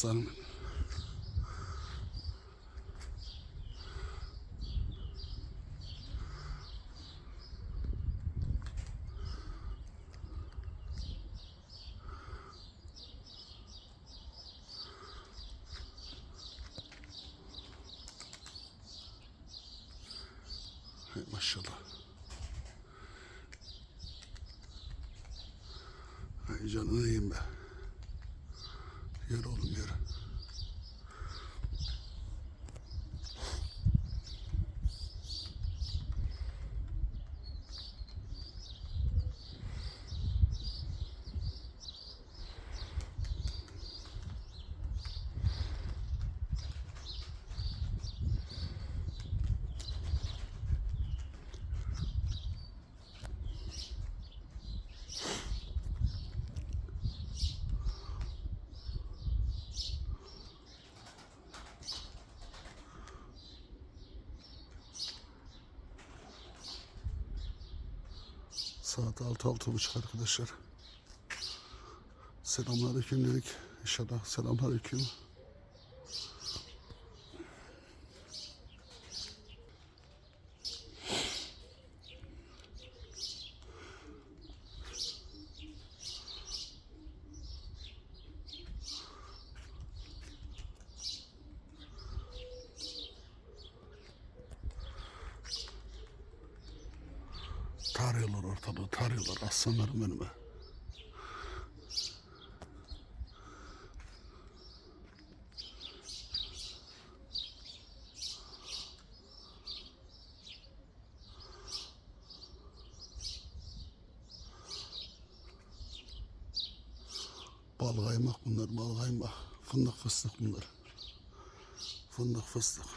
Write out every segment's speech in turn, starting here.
aslanım. Maşallah. Hay canını yiyeyim be. Yürü oğlum yürü. Saat altı altı buçuk arkadaşlar. Selamünaleyküm dedik. İnşallah selamünaleyküm. Tarıyorlar ortalığı, tarıyorlar aslanlarım önüme. Bal kaymak bunlar, bal kaymak. Fındık fıstık bunlar. Fındık fıstık.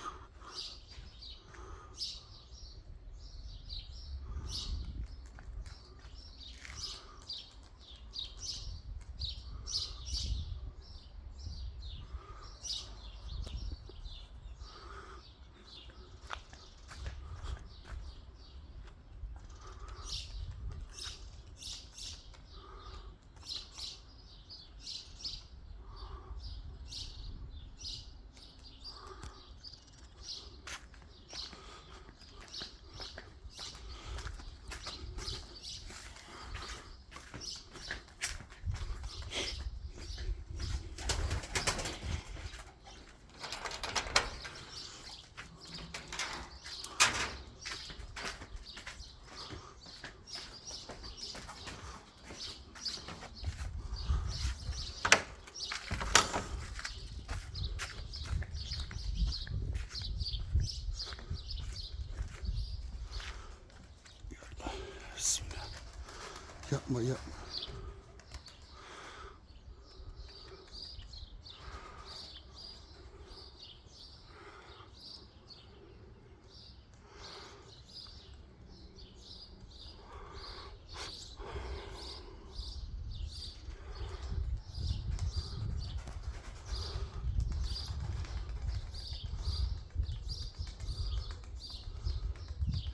Yapma yapma.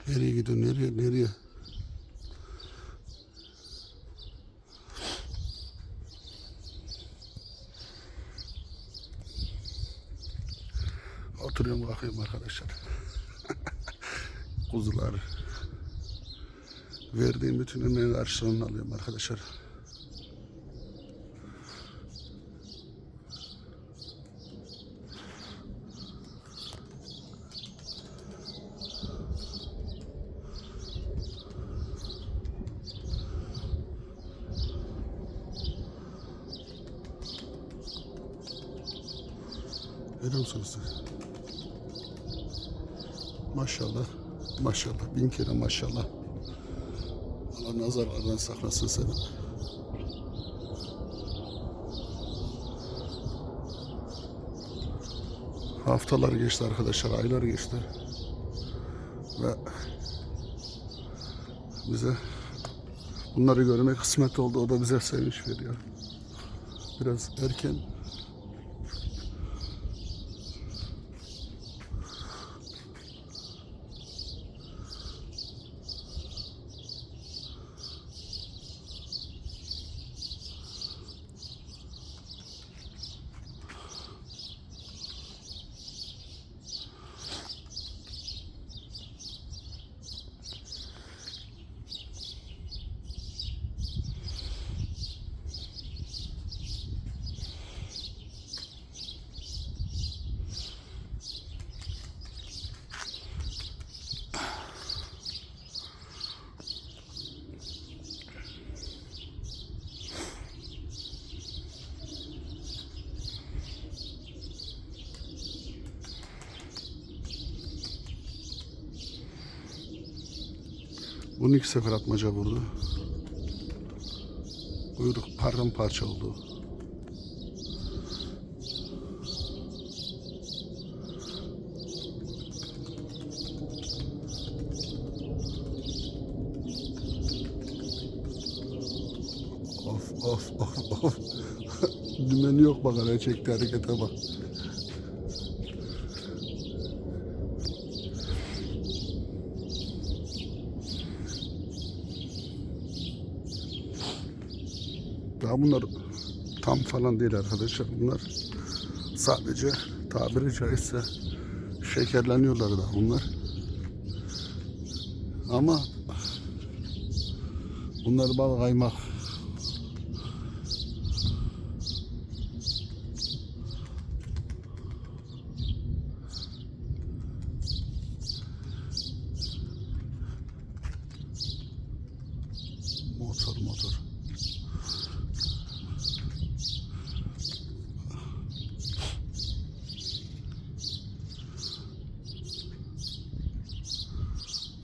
Nereye gidiyor? Nereye? Nereye? Arkadaşlar. Kuzular. Verdiğim bütün emeğin karşılığını alıyorum arkadaşlar. Görüyor musunuz? siz? Maşallah. Maşallah. Bin kere maşallah. Allah nazarlardan saklasın seni. Haftalar geçti arkadaşlar, aylar geçti. Ve bize bunları görmek kısmet oldu. O da bize sevinç veriyor. Biraz erken Bunu iki sefer atmaca vurdu. Kuyruk paramparça oldu. Of of of of. Dümeni yok bak hele çekti harekete bak. Daha bunlar tam falan değil arkadaşlar. Bunlar sadece tabiri caizse şekerleniyorlar da bunlar. Ama bunlar bal kaymak.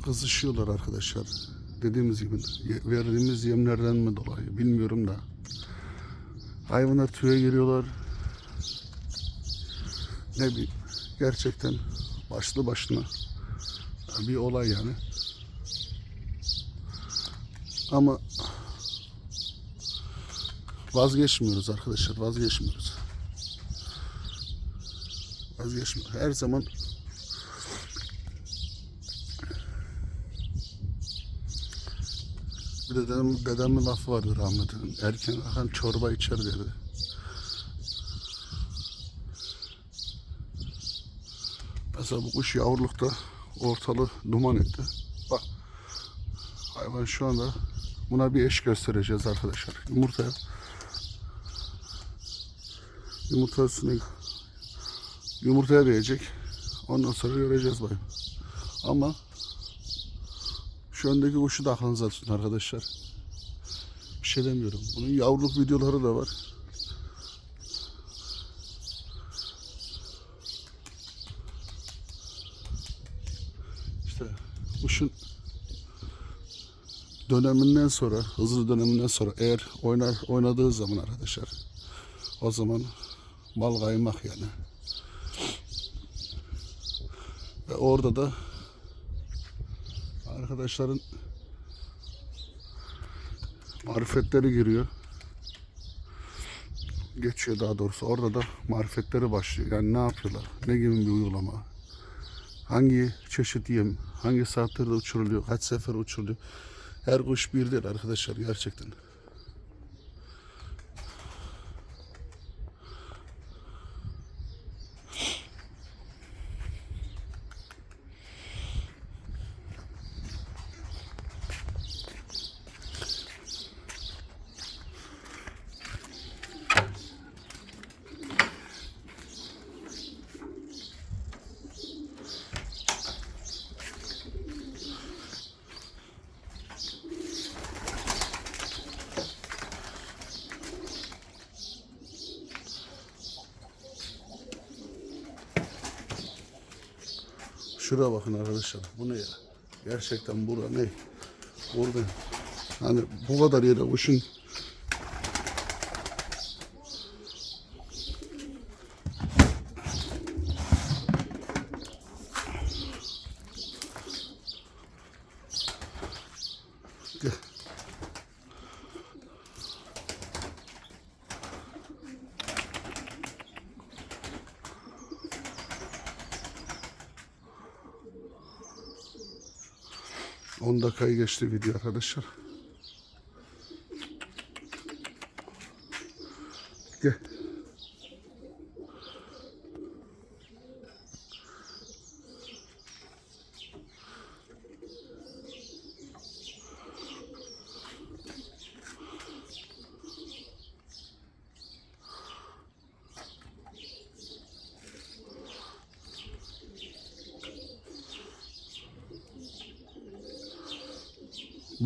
Kızışıyorlar arkadaşlar. Dediğimiz gibi verdiğimiz yemlerden mi dolayı bilmiyorum da. Hayvanlar tüye giriyorlar. Ne bileyim gerçekten başlı başına bir olay yani. Ama vazgeçmiyoruz arkadaşlar vazgeçmiyoruz. Vazgeçmiyoruz. Her zaman Bir de dedem, dedemin lafı vardı rahmetli. Erken akan çorba içer dedi. Mesela bu kuş yavrulukta ortalığı duman etti. Bak hayvan şu anda buna bir eş göstereceğiz arkadaşlar. Yumurtaya yumurtasını yumurtaya değecek. Ondan sonra göreceğiz bayım. Ama şu öndeki kuşu da aklınıza tutun arkadaşlar. Bir şey demiyorum. Bunun yavruluk videoları da var. İşte kuşun döneminden sonra, hızlı döneminden sonra eğer oynar oynadığı zaman arkadaşlar o zaman bal kaymak yani. Ve orada da arkadaşların marifetleri giriyor. Geçiyor daha doğrusu. Orada da marifetleri başlıyor. Yani ne yapıyorlar? Ne gibi bir uygulama? Hangi çeşit yem? Hangi saatlerde uçuruluyor? Kaç sefer uçuruluyor? Her kuş bir değil arkadaşlar gerçekten. Şuraya bakın arkadaşlar. Bu ne ya? Gerçekten bura ne? Burada hani bu kadar yere kuşun Gel. On dakikayı geçti video arkadaşlar.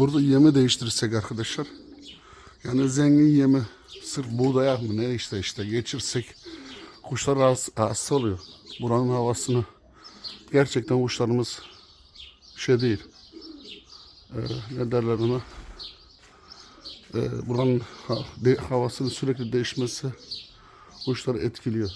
Burada yemi değiştirirsek arkadaşlar. Yani zengin yemi sırf buğdaya mı ne işte işte geçirsek kuşlar rahatsız, rahatsız oluyor. Buranın havasını gerçekten kuşlarımız şey değil. e, ne derler ona e, buranın havasının sürekli değişmesi kuşları etkiliyor.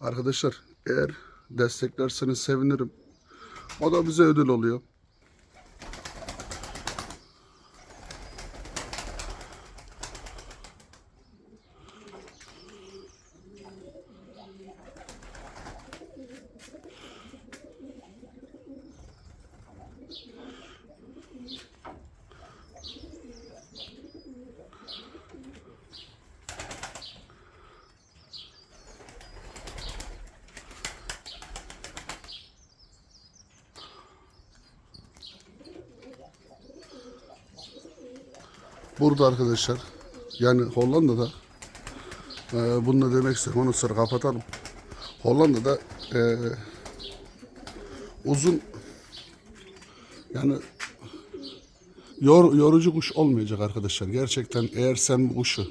Arkadaşlar eğer desteklerseniz sevinirim. O da bize ödül oluyor. Burada arkadaşlar yani Hollanda'da e, bunu da demek istiyorum. Onu sonra kapatalım. Hollanda'da e, uzun yani yor, yorucu kuş olmayacak arkadaşlar. Gerçekten eğer sen bu kuşu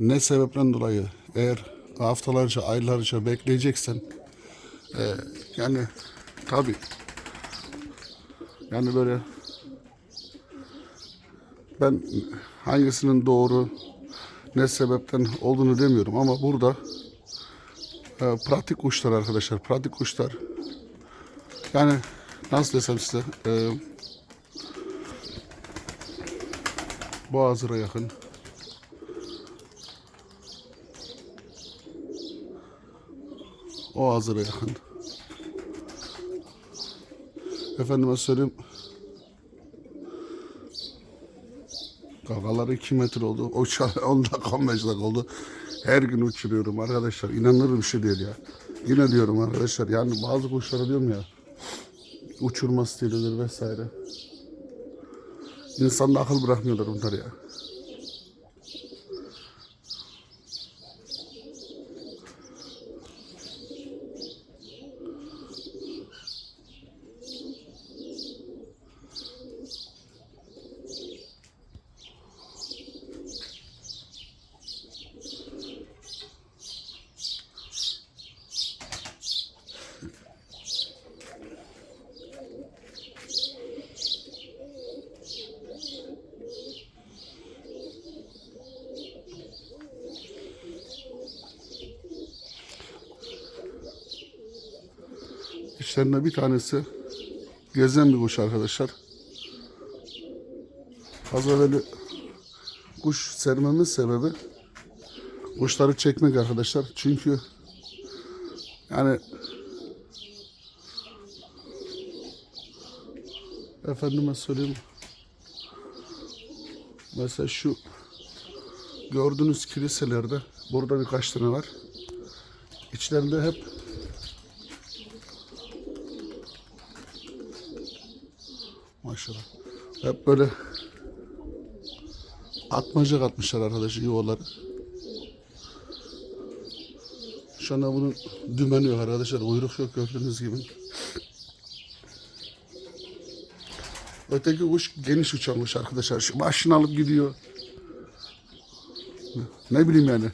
ne sebepten dolayı eğer haftalarca, aylarca bekleyeceksen e, yani tabi yani böyle ben hangisinin doğru ne sebepten olduğunu demiyorum ama burada e, pratik kuşlar arkadaşlar pratik kuşlar yani nasıl desem size e, Boğazır'a yakın. O hazıra yakın. Efendime söyleyeyim Kakalar 2 metre oldu. O çay 10 dakika 15 dakika oldu. Her gün uçuruyorum arkadaşlar. İnanılır bir şey değil ya. Yine diyorum arkadaşlar yani bazı kuşlara diyorum ya uçurma stilidir vesaire. İnsanda akıl bırakmıyorlar bunlar ya. İçlerinden bir tanesi gezen bir kuş arkadaşlar. Fazla böyle kuş sermemin sebebi kuşları çekmek arkadaşlar. Çünkü yani efendime söyleyeyim mesela şu gördüğünüz kiliselerde burada birkaç tane var. İçlerinde hep Maşallah. Hep böyle atmaca katmışlar arkadaş yuvaları. Şu anda bunun dümeni yok arkadaşlar. Uyruk yok gördüğünüz gibi. Öteki kuş geniş uçan kuş arkadaşlar. Şu başını alıp gidiyor. Ne bileyim yani.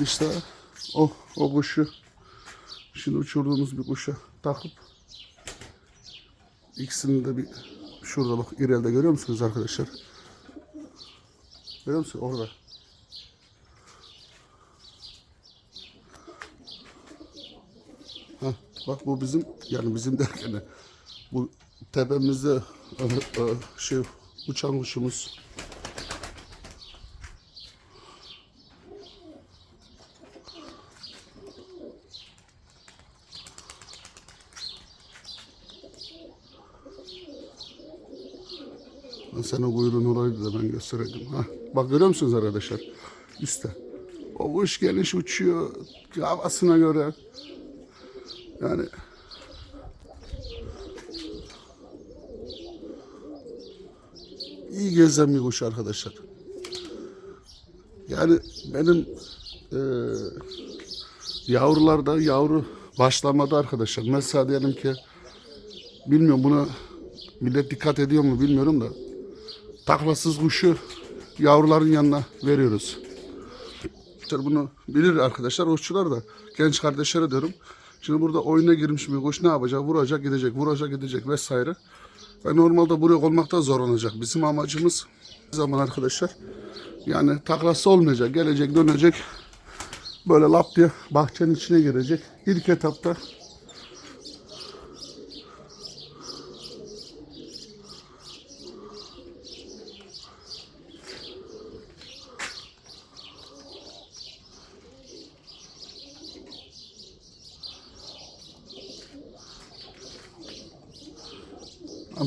İşte o, o kuşu şimdi uçurduğumuz bir kuşa takıp ikisini de bir şurada bak ileride görüyor musunuz arkadaşlar? Görüyor musun? Orada. Heh, bak bu bizim yani bizim derken de bu tepemizde e, e, şey uçan kuşumuz. Sen o kuyruğun olaydı da ben göstereydim. Ha, bak görüyor musunuz arkadaşlar? İşte. O kuş geniş uçuyor havasına göre. Yani iyi gezen bir kuş arkadaşlar. Yani benim e, yavrularda yavru başlamada arkadaşlar. Mesela diyelim ki bilmiyorum buna millet dikkat ediyor mu bilmiyorum da taklasız kuşu yavruların yanına veriyoruz. Bunu bilir arkadaşlar uççular da genç kardeşlere diyorum. Şimdi burada oyuna girmiş bir kuş ne yapacak? Vuracak gidecek, vuracak gidecek vesaire. Ve normalde buraya olmakta zorlanacak. Bizim amacımız zaman arkadaşlar yani taklası olmayacak. Gelecek dönecek böyle lap diye bahçenin içine girecek. İlk etapta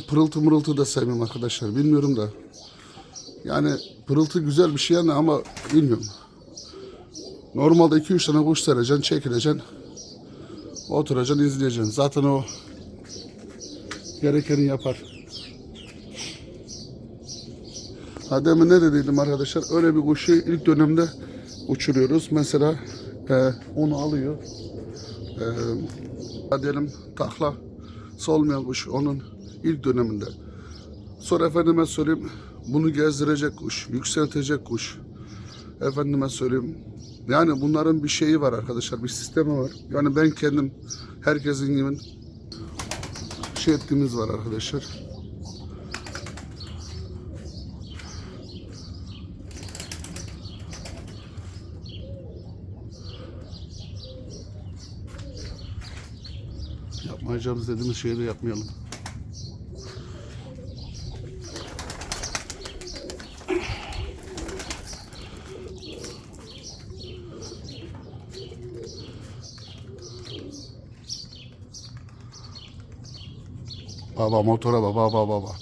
pırıltı mırıltı da sevmem arkadaşlar. Bilmiyorum da. Yani pırıltı güzel bir şey yani ama bilmiyorum. Normalde 2-3 tane kuş sereceksin, çekileceksin. Oturacaksın, izleyeceksin. Zaten o gerekeni yapar. Ha demin ne dediydim arkadaşlar? Öyle bir kuşu ilk dönemde uçuruyoruz. Mesela e, onu alıyor. E, diyelim takla solmayan kuş onun ilk döneminde. Sonra efendime söyleyeyim bunu gezdirecek kuş, yükseltecek kuş. Efendime söyleyeyim yani bunların bir şeyi var arkadaşlar, bir sistemi var. Yani ben kendim herkesin gibi şey ettiğimiz var arkadaşlar. Yapmayacağımız dediğimiz şeyi de yapmayalım. Baba motora baba baba baba.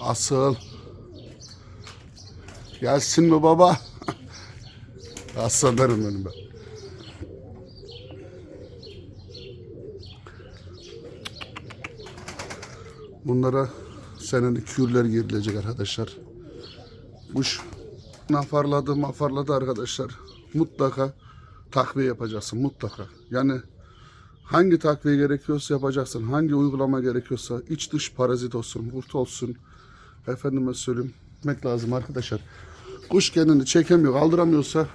Asıl. Gelsin mi baba? Aslanlarım benim ben. Bunlara senenin kürler girilecek arkadaşlar. Kuş nafarladı mafarladı arkadaşlar. Mutlaka takviye yapacaksın mutlaka. Yani hangi takviye gerekiyorsa yapacaksın. Hangi uygulama gerekiyorsa iç dış parazit olsun, kurt olsun. Efendime söyleyeyim. Etmek lazım arkadaşlar. Kuş kendini çekemiyor, kaldıramıyorsa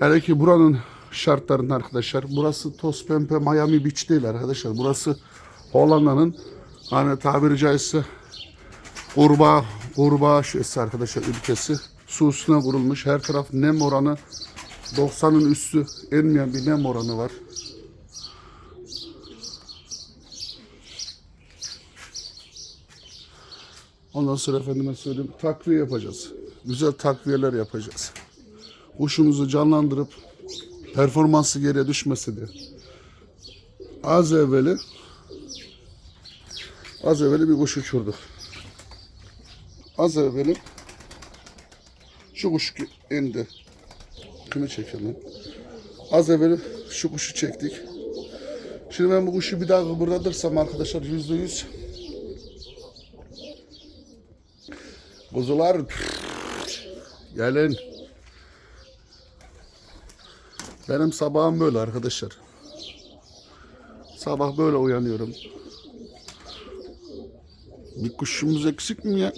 hele ki buranın şartlarında arkadaşlar. Burası toz pembe Miami Beach değil arkadaşlar. Burası Hollanda'nın hani tabiri caizse kurbağa, kurbağa şeysi arkadaşlar ülkesi. Su üstüne vurulmuş. Her taraf nem oranı 90'ın üstü inmeyen bir nem oranı var. Ondan sonra efendime söyleyeyim takviye yapacağız. Güzel takviyeler yapacağız. Kuşumuzu canlandırıp performansı geriye düşmesi diye. Az evveli az evveli bir kuş uçurdu. Az evveli şu kuş indi. Kimi çekelim? Az evveli şu kuşu çektik. Şimdi ben bu kuşu bir daha kıpırdatırsam arkadaşlar yüzde yüz Kuzular gelin. Benim sabahım böyle arkadaşlar. Sabah böyle uyanıyorum. Bir kuşumuz eksik mi ya?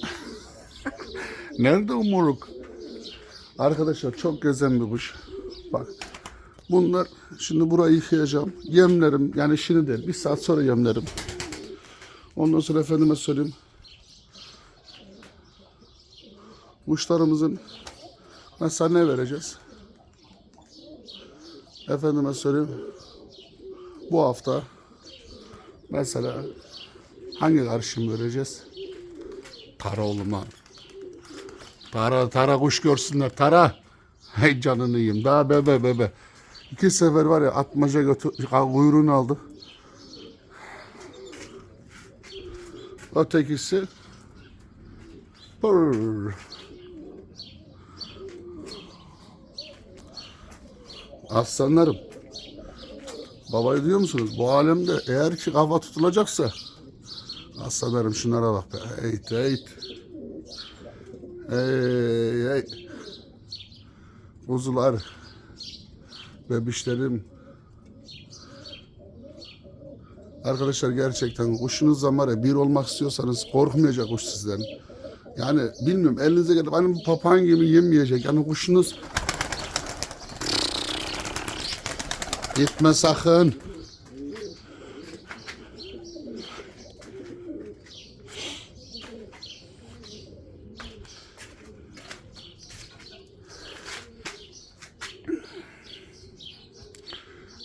Nerede o moruk? Arkadaşlar çok gezen bir kuş. Bak. Bunlar şimdi burayı yıkayacağım. Yemlerim yani şimdi değil. Bir saat sonra yemlerim. Ondan sonra efendime söyleyeyim. Kuşlarımızın mesela ne vereceğiz? Efendime söyleyeyim. Bu hafta mesela hangi karışım vereceğiz? Tara oğlum. Tara, tara kuş görsünler. Tara. Hey canını yiyeyim. Daha bebe bebe. İki sefer var ya atmaca götür, kuyruğunu aldı. Ötekisi Pırr. Aslanlarım. Babayı diyor musunuz? Bu alemde eğer ki kafa tutulacaksa aslanlarım şunlara bak be. Eğit eğit. Ey ey. Kuzular. Bebişlerim. Arkadaşlar gerçekten kuşunuzla var ya bir olmak istiyorsanız korkmayacak kuş sizden. Yani bilmiyorum elinize gelip hani papağan gibi yemeyecek. Yani kuşunuz gitme sakın.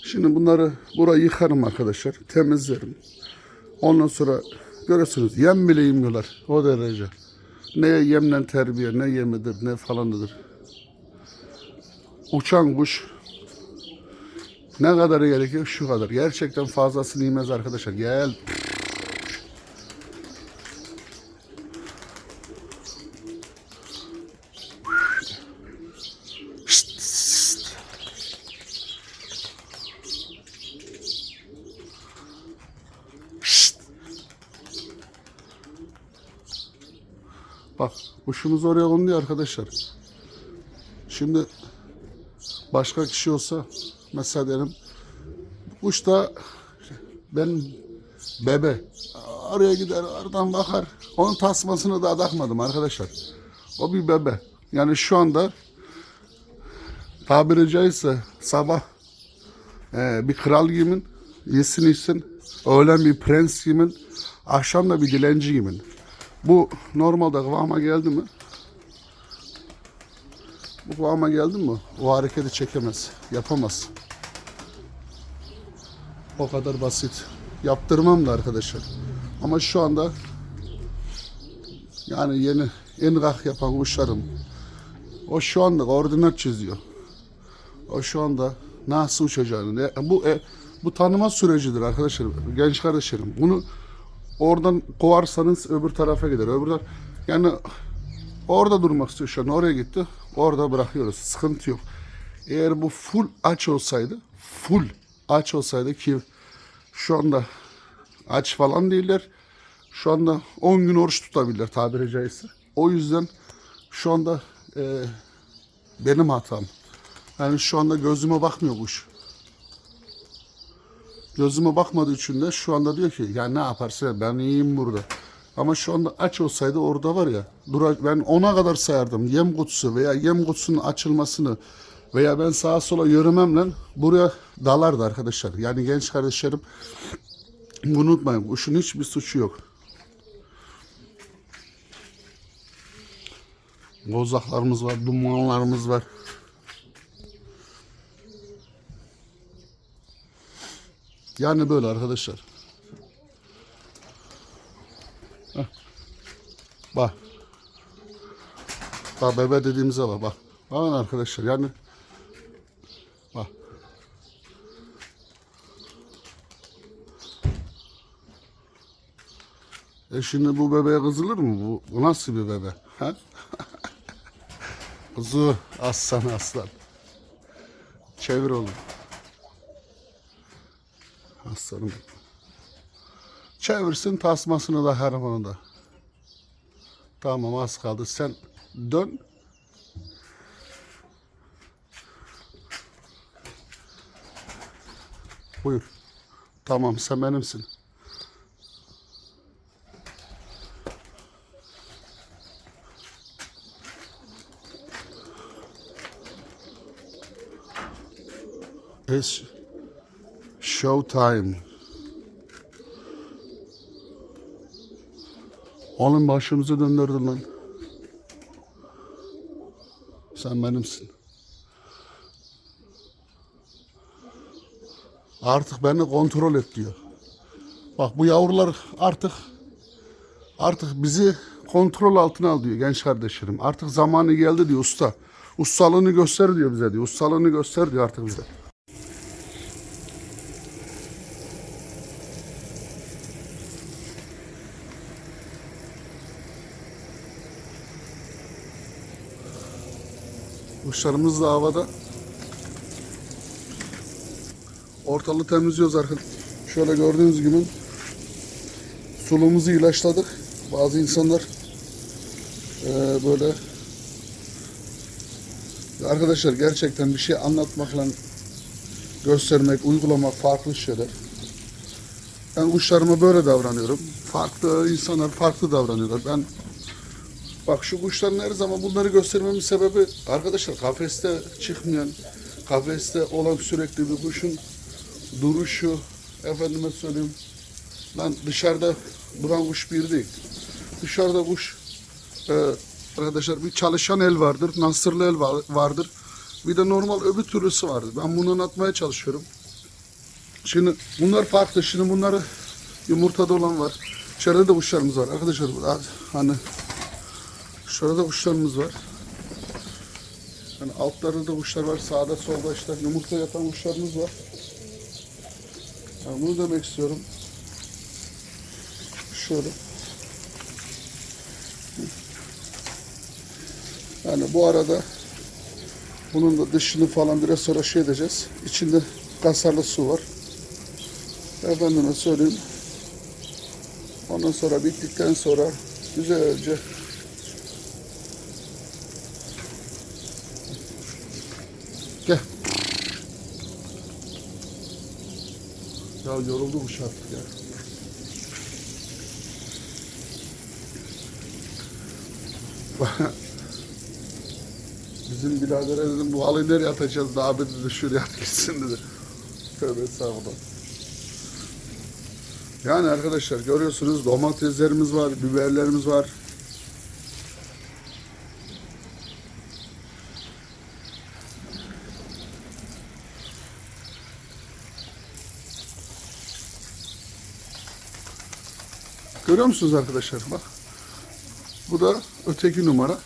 Şimdi bunları burayı yıkarım arkadaşlar. Temizlerim. Ondan sonra görürsünüz yem bile yemiyorlar o derece. Ne yemle terbiye ne yemidir ne falanıdır. Uçan kuş ne kadar gerekiyor şu kadar. Gerçekten fazlasını yemez arkadaşlar. Gel. Bak kuşumuz oraya kondu arkadaşlar. Şimdi başka kişi olsa mesela diyelim kuş da ben bebe araya gider aradan bakar. Onun tasmasını da takmadım arkadaşlar. O bir bebe. Yani şu anda tabiri caizse sabah ee, bir kral giyimin, yesin içsin. Öğlen bir prens giyimin, akşam da bir dilenci giyimin. Bu normalde kıvama geldi mi? Bu kıvama geldi mi? O hareketi çekemez, yapamaz. O kadar basit. Yaptırmam da arkadaşlar. Ama şu anda yani yeni en kalk yapan kuşlarım. O şu anda koordinat çiziyor. O şu anda nasıl uçacağını. Bu e, bu tanıma sürecidir arkadaşlar. Genç kardeşlerim. Bunu oradan kovarsanız öbür tarafa gider. Öbür taraf, yani orada durmak istiyor şu an. Oraya gitti. Orada bırakıyoruz. Sıkıntı yok. Eğer bu full aç olsaydı, full aç olsaydı ki şu anda aç falan değiller. Şu anda 10 gün oruç tutabilirler tabiri caizse. O yüzden şu anda e, benim hatam. Yani şu anda gözüme bakmıyor kuş. Gözüme bakmadığı için de şu anda diyor ki ya ne yaparsın ya, ben iyiyim burada. Ama şu anda aç olsaydı orada var ya dura, ben ona kadar sayardım yem kutusu veya yem kutusunun açılmasını veya ben sağa sola yürümemle buraya dalardı arkadaşlar. Yani genç kardeşlerim unutmayın kuşun hiçbir suçu yok. Bozaklarımız var, dumanlarımız var. Yani böyle arkadaşlar. Bak. Bak bebe dediğimize bak bak. Bakın arkadaşlar yani bak. E şimdi bu bebeğe kızılır mı? Bu, bu nasıl bir bebe? Ha? Kuzu aslan aslan. Çevir oğlum. Aslanım. Çevirsin tasmasını da harmanı da. Tamam az kaldı. Sen dön. Buyur. Tamam sen benimsin. It's Showtime. Oğlum başımızı döndürdün lan. Sen benimsin. Artık beni kontrol et diyor. Bak bu yavrular artık artık bizi kontrol altına al diyor genç kardeşlerim. Artık zamanı geldi diyor usta. Ustalığını göster diyor bize diyor. Ustalığını göster diyor artık bize. Kuşlarımız da havada. Ortalığı temizliyoruz arkadaşlar. Şöyle gördüğünüz gibi suluğumuzu ilaçladık. Bazı insanlar eee, böyle arkadaşlar gerçekten bir şey anlatmakla göstermek, uygulamak farklı şeyler. Ben kuşlarıma böyle davranıyorum. Farklı insanlar farklı davranıyorlar. Ben Bak şu kuşların her zaman bunları göstermemin sebebi arkadaşlar kafeste çıkmayan, kafeste olan sürekli bir kuşun duruşu, efendime söyleyeyim, lan dışarıda duran kuş bir değil. Dışarıda kuş e, arkadaşlar bir çalışan el vardır, nasırlı el var- vardır. Bir de normal öbür türlüsü vardır. Ben bunu anlatmaya çalışıyorum. Şimdi bunlar farklı. Şimdi bunları yumurtada olan var. İçeride de kuşlarımız var. Arkadaşlar hani şurada da kuşlarımız var. Yani altlarda da kuşlar var. Sağda solda işte yumurta yatan kuşlarımız var. Yani bunu demek istiyorum. Şöyle. Yani bu arada bunun da dışını falan biraz sonra şey edeceğiz. İçinde kasarlı su var. Efendime söyleyeyim. Ondan sonra bittikten sonra güzelce Ya yoruldu bu şartlık ya. Bizim biradere dedim bu halıyı nereye atacağız da abi dedi şuraya at gitsin dedi. Tövbe estağfurullah. Yani arkadaşlar görüyorsunuz domateslerimiz var, biberlerimiz var. Görüyor musunuz arkadaşlar bak. Bu da öteki numara.